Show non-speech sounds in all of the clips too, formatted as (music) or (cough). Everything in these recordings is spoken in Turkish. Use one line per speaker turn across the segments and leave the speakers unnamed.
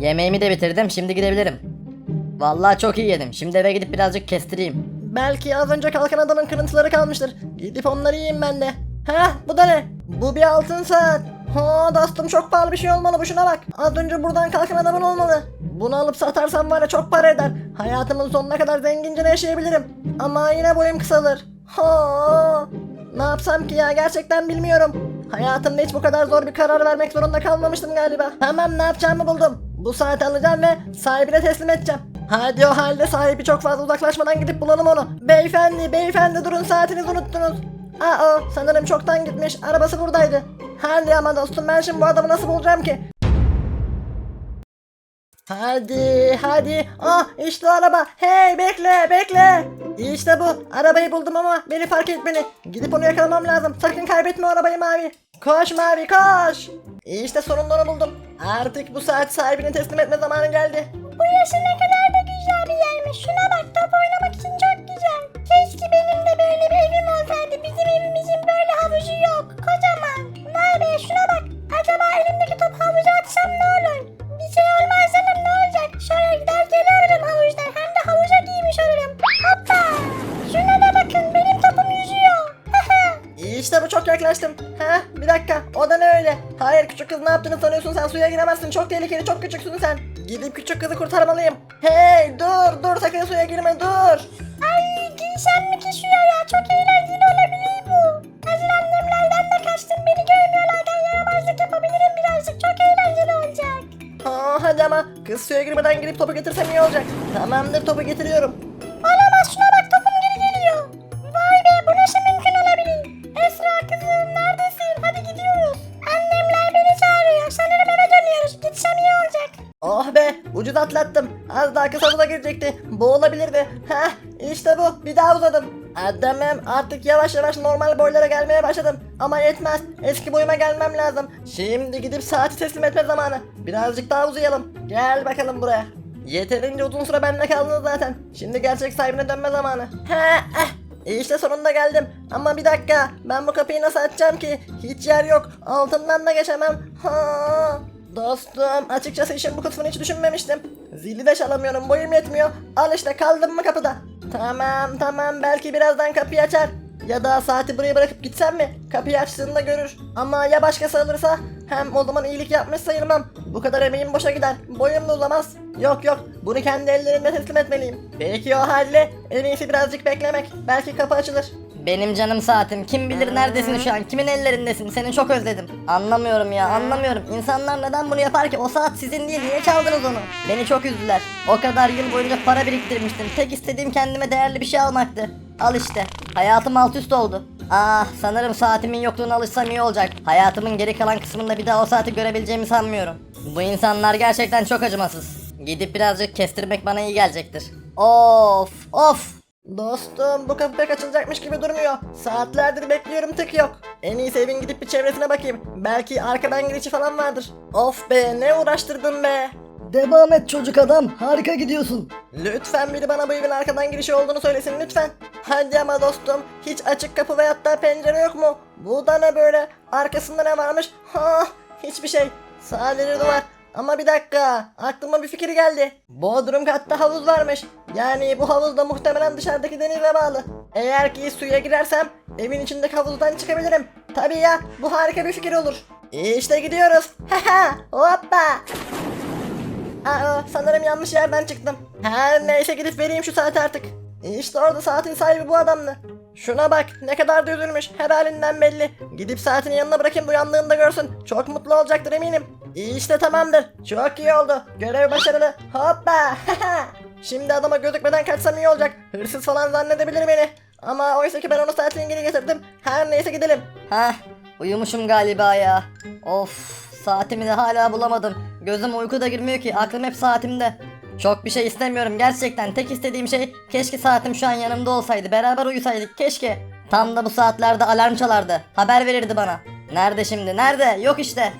Yemeğimi de bitirdim şimdi gidebilirim. Vallahi çok iyi yedim. Şimdi eve gidip birazcık kestireyim.
Belki az önce kalkan adamın kırıntıları kalmıştır. Gidip onları yiyeyim ben de. Heh bu da ne? Bu bir altın saat. Ha dostum çok pahalı bir şey olmalı bu şuna bak. Az önce buradan kalkan adamın olmalı. Bunu alıp satarsam var ya çok para eder. Hayatımın sonuna kadar zengince yaşayabilirim. Ama yine boyum kısalır. Ha ne yapsam ki ya gerçekten bilmiyorum. Hayatımda hiç bu kadar zor bir karar vermek zorunda kalmamıştım galiba. Tamam ne yapacağımı buldum. Bu saati alacağım ve sahibine teslim edeceğim. Hadi o halde sahibi çok fazla uzaklaşmadan gidip bulalım onu. Beyefendi, beyefendi durun saatinizi unuttunuz. Aa o sanırım çoktan gitmiş. Arabası buradaydı. Hadi ama dostum ben şimdi bu adamı nasıl bulacağım ki? Hadi hadi. Ah işte o araba. Hey bekle bekle. İşte bu. Arabayı buldum ama beni fark etmeli. Gidip onu yakalamam lazım. Sakın kaybetme arabayı mavi. Koş mavi koş. İşte sonunda onu buldum. Artık bu saat sahibine teslim etme zamanı geldi.
Bu yaşı ne kadar da güzel bir yermiş. Şuna bak top ne
öyle? Hayır küçük kız ne yaptığını sanıyorsun sen suya giremezsin çok tehlikeli çok küçüksün sen. Gidip küçük kızı kurtarmalıyım. Hey dur dur sakın suya girme dur.
Ay giysem mi ki suya ya? Çok eğlenceli olabilir bu. Hazır annemlerden de kaçtım. Beni görmüyorlarken yaramazlık yapabilirim birazcık. Çok eğlenceli olacak.
Aa, hadi ama kız suya girmeden girip topu getirsem iyi olacak. Tamamdır topu getiriyorum.
Olamaz şuna bak
ucuz atlattım. Az daha havuza girecekti. Bu olabilirdi. Heh işte bu bir daha uzadım. Adamım artık yavaş yavaş normal boylara gelmeye başladım. Ama yetmez. Eski boyuma gelmem lazım. Şimdi gidip saati teslim etme zamanı. Birazcık daha uzayalım. Gel bakalım buraya. Yeterince uzun süre bende kaldınız zaten. Şimdi gerçek sahibine dönme zamanı. He eh. İşte sonunda geldim. Ama bir dakika. Ben bu kapıyı nasıl açacağım ki? Hiç yer yok. Altından da geçemem. Ha. Dostum açıkçası işin bu kısmını hiç düşünmemiştim. Zili de çalamıyorum boyum yetmiyor. Al işte kaldım mı kapıda. Tamam tamam belki birazdan kapıyı açar. Ya da saati buraya bırakıp gitsem mi? Kapıyı açtığında görür. Ama ya başkası alırsa? Hem o zaman iyilik yapmış sayılmam. Bu kadar emeğim boşa gider. Boyum da uzamaz. Yok yok bunu kendi ellerimle teslim etmeliyim. Peki o halde en iyisi birazcık beklemek. Belki kapı açılır.
Benim canım saatim. Kim bilir neredesin şu an? Kimin ellerindesin? Seni çok özledim. Anlamıyorum ya anlamıyorum. İnsanlar neden bunu yapar ki? O saat sizin değil. Niye çaldınız onu? Beni çok üzdüler. O kadar yıl boyunca para biriktirmiştim. Tek istediğim kendime değerli bir şey almaktı. Al işte. Hayatım alt üst oldu. Ah sanırım saatimin yokluğuna alışsam iyi olacak. Hayatımın geri kalan kısmında bir daha o saati görebileceğimi sanmıyorum. Bu insanlar gerçekten çok acımasız. Gidip birazcık kestirmek bana iyi gelecektir. Of of.
Dostum bu kapı pek açılacakmış gibi durmuyor. Saatlerdir bekliyorum tık yok. En iyisi evin gidip bir çevresine bakayım. Belki arkadan girişi falan vardır. Of be ne uğraştırdın be.
Devam et çocuk adam. Harika gidiyorsun.
Lütfen biri bana bu evin arkadan girişi olduğunu söylesin lütfen. Hadi ama dostum hiç açık kapı ve hatta pencere yok mu? Bu da ne böyle? Arkasında ne varmış? Ha hiçbir şey. Sadece duvar. Ama bir dakika aklıma bir fikir geldi. Bodrum katta havuz varmış. Yani bu havuz da muhtemelen dışarıdaki denize bağlı. Eğer ki suya girersem evin içindeki havuzdan çıkabilirim. Tabii ya bu harika bir fikir olur. İşte gidiyoruz. (laughs) Haha hoppa. Aa, sanırım yanlış yerden çıktım. Her neyse gidip vereyim şu saati artık. İşte orada saatin sahibi bu adamdı. Şuna bak ne kadar da üzülmüş her halinden belli. Gidip saatini yanına bırakayım uyandığında görsün. Çok mutlu olacaktır eminim. İşte tamamdır. Çok iyi oldu. Görev başarılı. Hoppa. (laughs) Şimdi adama gözükmeden kaçsam iyi olacak. Hırsız falan zannedebilir beni. Ama oysa ki ben onu saatini geri getirdim. Her neyse gidelim.
Heh uyumuşum galiba ya. Of saatimi de hala bulamadım. Gözüm uykuda girmiyor ki aklım hep saatimde. Çok bir şey istemiyorum gerçekten. Tek istediğim şey keşke saatim şu an yanımda olsaydı. Beraber uyusaydık keşke. Tam da bu saatlerde alarm çalardı. Haber verirdi bana. Nerede şimdi? Nerede? Yok işte.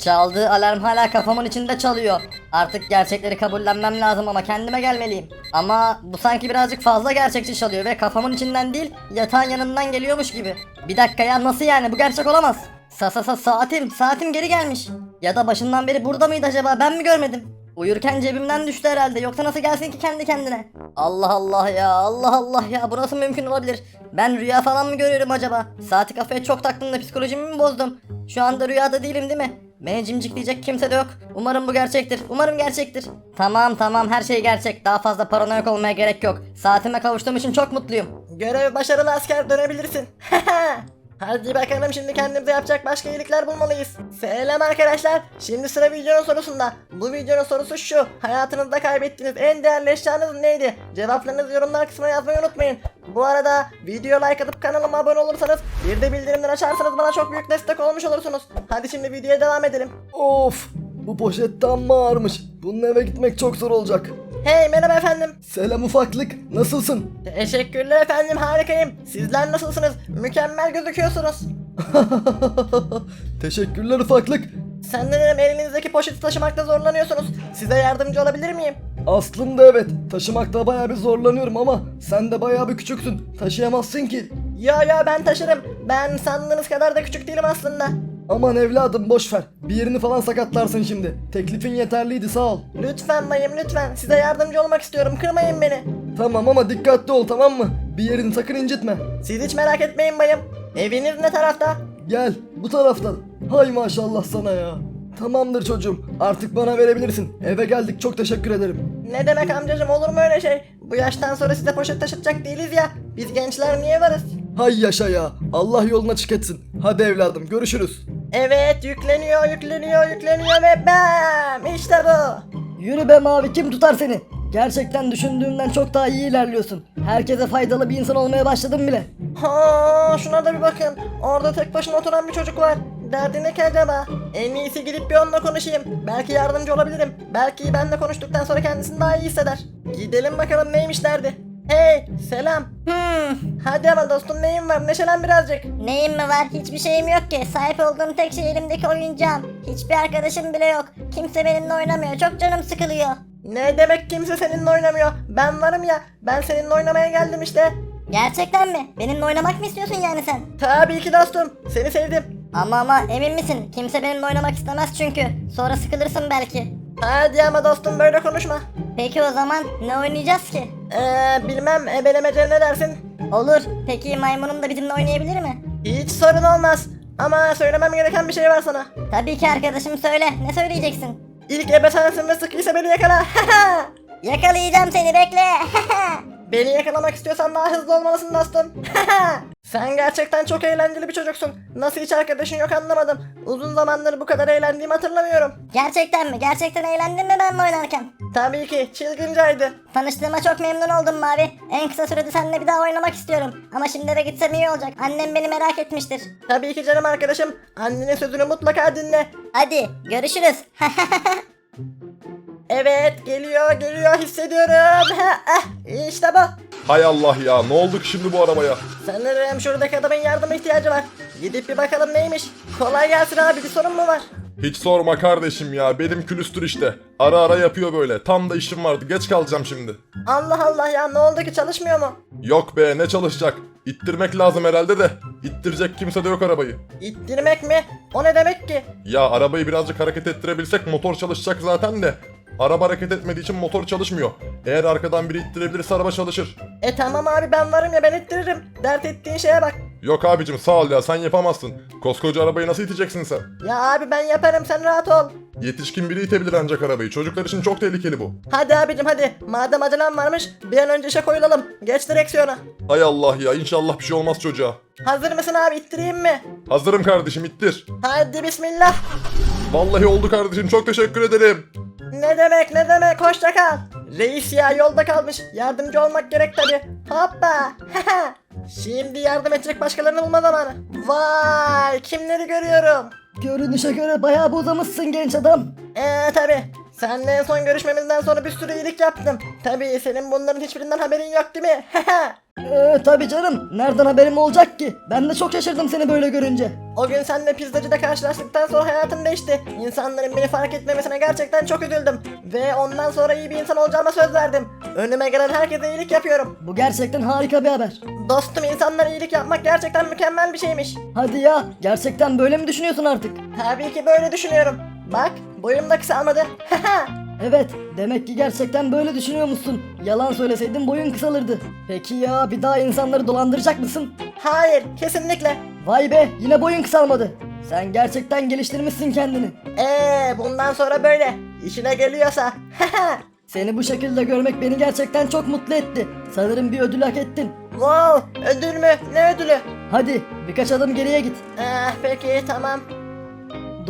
Çaldığı alarm hala kafamın içinde çalıyor. Artık gerçekleri kabullenmem lazım ama kendime gelmeliyim. Ama bu sanki birazcık fazla gerçekçi çalıyor ve kafamın içinden değil yatağın yanından geliyormuş gibi. Bir dakika ya nasıl yani bu gerçek olamaz. Sa sa sa saatim saatim geri gelmiş. Ya da başından beri burada mıydı acaba ben mi görmedim? Uyurken cebimden düştü herhalde yoksa nasıl gelsin ki kendi kendine? Allah Allah ya Allah Allah ya burası mümkün olabilir. Ben rüya falan mı görüyorum acaba? Saati kafaya çok taktım da psikolojimi mi bozdum? Şu anda rüyada değilim değil mi? Beni cimcikleyecek kimse de yok. Umarım bu gerçektir. Umarım gerçektir. Tamam tamam her şey gerçek. Daha fazla paranoyak olmaya gerek yok. Saatime kavuştuğum için çok mutluyum.
Görev başarılı asker dönebilirsin. (laughs) Hadi bakalım şimdi kendimize yapacak başka iyilikler bulmalıyız. Selam arkadaşlar. Şimdi sıra videonun sorusunda. Bu videonun sorusu şu. Hayatınızda kaybettiğiniz en değerli eşyanız neydi? Cevaplarınızı yorumlar kısmına yazmayı unutmayın. Bu arada video like atıp kanalıma abone olursanız bir de bildirimleri açarsanız bana çok büyük destek olmuş olursunuz. Hadi şimdi videoya devam edelim.
Of! Bu poşet amma ağırmış. Bunun eve gitmek çok zor olacak.
Hey merhaba efendim.
Selam ufaklık, nasılsın?
Teşekkürler efendim harikayım. Sizler nasılsınız? Mükemmel gözüküyorsunuz. (laughs)
Teşekkürler ufaklık.
Sanırım elinizdeki poşeti taşımakta zorlanıyorsunuz. Size yardımcı olabilir miyim?
Aslında evet, taşımakta bayağı bir zorlanıyorum ama sen de bayağı bir küçüksün. Taşıyamazsın ki.
Yo yo ben taşırım. Ben sandığınız kadar da küçük değilim aslında.
Aman evladım boş ver. Bir yerini falan sakatlarsın şimdi. Teklifin yeterliydi sağ ol.
Lütfen bayım lütfen. Size yardımcı olmak istiyorum. Kırmayın beni.
Tamam ama dikkatli ol tamam mı? Bir yerini sakın incitme.
Siz hiç merak etmeyin bayım. Eviniz ne tarafta?
Gel bu taraftan. Hay maşallah sana ya. Tamamdır çocuğum. Artık bana verebilirsin. Eve geldik çok teşekkür ederim.
Ne demek amcacım olur mu öyle şey? Bu yaştan sonra size poşet taşıtacak değiliz ya. Biz gençler niye varız?
Hay yaşa ya. Allah yoluna açık etsin. Hadi evladım görüşürüz.
Evet yükleniyor yükleniyor yükleniyor ve bam işte bu.
Yürü be mavi kim tutar seni? Gerçekten düşündüğümden çok daha iyi ilerliyorsun. Herkese faydalı bir insan olmaya başladın bile.
Ha, şuna da bir bakın. Orada tek başına oturan bir çocuk var. Derdi ne ki acaba? En iyisi gidip bir onunla konuşayım. Belki yardımcı olabilirim. Belki benle konuştuktan sonra kendisini daha iyi hisseder. Gidelim bakalım neymiş derdi. Hey, selam.
Hmm,
Hadi ama dostum neyin var? Neşelen birazcık.
neyim mi var? Hiçbir şeyim yok ki. Sahip olduğum tek şey elimdeki oyuncağım. Hiçbir arkadaşım bile yok. Kimse benimle oynamıyor. Çok canım sıkılıyor.
Ne demek kimse seninle oynamıyor? Ben varım ya. Ben seninle oynamaya geldim işte.
Gerçekten mi? Benimle oynamak mı istiyorsun yani sen?
Tabii ki dostum. Seni sevdim.
Ama ama emin misin? Kimse benimle oynamak istemez çünkü. Sonra sıkılırsın belki.
Hadi ama dostum böyle konuşma.
Peki o zaman ne oynayacağız ki?
Ee, bilmem ebelemece ne dersin?
Olur. Peki maymunum da bizimle oynayabilir mi?
Hiç sorun olmaz. Ama söylemem gereken bir şey var sana.
Tabii ki arkadaşım söyle. Ne söyleyeceksin?
İlk ebe sensin ve sıkıysa beni yakala. (laughs)
Yakalayacağım seni bekle. (laughs)
beni yakalamak istiyorsan daha hızlı olmalısın dostum. (laughs) Sen gerçekten çok eğlenceli bir çocuksun. Nasıl hiç arkadaşın yok anlamadım. Uzun zamandır bu kadar eğlendiğimi hatırlamıyorum.
Gerçekten mi? Gerçekten eğlendin mi benimle oynarken?
Tabii ki çılgıncaydı.
Tanıştığıma çok memnun oldum Mavi. En kısa sürede seninle bir daha oynamak istiyorum. Ama şimdi eve gitsem iyi olacak. Annem beni merak etmiştir.
Tabii ki canım arkadaşım. Annenin sözünü mutlaka dinle.
Hadi görüşürüz. (laughs)
Evet geliyor geliyor hissediyorum. işte bu.
Hay Allah ya ne oldu ki şimdi bu arabaya?
Sanırım şuradaki adamın yardıma ihtiyacı var. Gidip bir bakalım neymiş. Kolay gelsin abi bir sorun mu var?
Hiç sorma kardeşim ya benim külüstür işte. Ara ara yapıyor böyle. Tam da işim vardı geç kalacağım şimdi.
Allah Allah ya ne oldu ki çalışmıyor mu?
Yok be ne çalışacak? İttirmek lazım herhalde de. İttirecek kimse de yok arabayı.
İttirmek mi? O ne demek ki?
Ya arabayı birazcık hareket ettirebilsek motor çalışacak zaten de. Araba hareket etmediği için motor çalışmıyor. Eğer arkadan biri ittirebilirse araba çalışır.
E tamam abi ben varım ya ben ittiririm. Dert ettiğin şeye bak.
Yok abicim sağ ol ya sen yapamazsın. Koskoca arabayı nasıl iteceksin sen?
Ya abi ben yaparım sen rahat ol.
Yetişkin biri itebilir ancak arabayı. Çocuklar için çok tehlikeli bu.
Hadi abicim hadi. Madem acelem varmış bir an önce işe koyulalım. Geç direksiyona.
Hay Allah ya inşallah bir şey olmaz çocuğa.
Hazır mısın abi ittireyim mi?
Hazırım kardeşim ittir.
Hadi bismillah.
Vallahi oldu kardeşim çok teşekkür ederim.
Ne demek ne demek hoşça kal. Reis ya yolda kalmış. Yardımcı olmak gerek tabi. Hoppa. (laughs) Şimdi yardım edecek başkalarını bulma zamanı. Vay kimleri görüyorum.
Görünüşe göre bayağı bir uzamışsın genç adam.
Eee tabi. Seninle en son görüşmemizden sonra bir sürü iyilik yaptım. Tabi senin bunların hiçbirinden haberin yok değil mi? (laughs)
Ee, tabii canım. Nereden haberim olacak ki? Ben de çok şaşırdım seni böyle görünce.
o gün seninle pizzacıda karşılaştıktan sonra hayatım değişti. İnsanların beni fark etmemesine gerçekten çok üzüldüm. Ve ondan sonra iyi bir insan olacağıma söz verdim. Önüme gelen herkese iyilik yapıyorum.
Bu gerçekten harika bir haber.
Dostum insanlara iyilik yapmak gerçekten mükemmel bir şeymiş.
Hadi ya gerçekten böyle mi düşünüyorsun artık?
Tabii ki böyle düşünüyorum. Bak boyum da kısalmadı.
Evet demek ki gerçekten böyle düşünüyor musun? Yalan söyleseydin boyun kısalırdı. Peki ya bir daha insanları dolandıracak mısın?
Hayır kesinlikle.
Vay be yine boyun kısalmadı. Sen gerçekten geliştirmişsin kendini.
Eee bundan sonra böyle. İşine geliyorsa. (laughs)
Seni bu şekilde görmek beni gerçekten çok mutlu etti. Sanırım bir ödül hak ettin.
wow ödül mü? Ne ödülü?
Hadi birkaç adım geriye git.
Eh, peki tamam.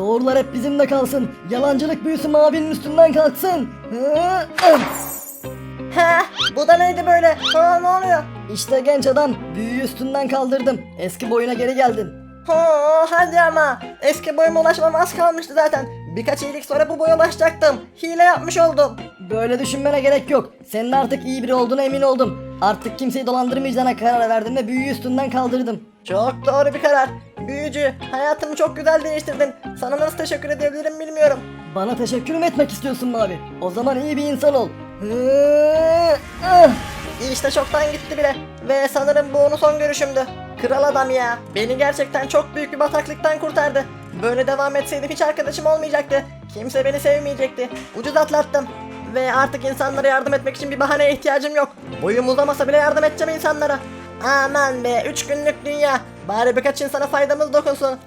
Doğrular hep bizimle kalsın. Yalancılık büyüsü mavinin üstünden kalksın.
Heh, bu da neydi böyle? Ha, ne oluyor?
İşte genç adam büyüyü üstünden kaldırdım. Eski boyuna geri geldin.
Ha, hadi ama. Eski boyuma ulaşmam az kalmıştı zaten. Birkaç iyilik sonra bu boya ulaşacaktım. Hile yapmış oldum.
Böyle düşünmene gerek yok. Senin artık iyi biri olduğuna emin oldum. Artık kimseyi dolandırmayacağına karar verdim ve büyüyü üstünden kaldırdım.
Çok doğru bir karar. Büyücü, hayatımı çok güzel değiştirdin. Sana nasıl teşekkür edebilirim bilmiyorum.
Bana teşekkür mü etmek istiyorsun Mavi? O zaman iyi bir insan ol. Ih.
İşte çoktan gitti bile. Ve sanırım bu onun son görüşümdü. Kral adam ya. Beni gerçekten çok büyük bir bataklıktan kurtardı. Böyle devam etseydim hiç arkadaşım olmayacaktı. Kimse beni sevmeyecekti. Ucuz atlattım. Ve artık insanlara yardım etmek için bir bahaneye ihtiyacım yok. Boyum uzamasa bile yardım edeceğim insanlara. Aman be 3 günlük dünya. Bari birkaç insana faydamız dokunsun.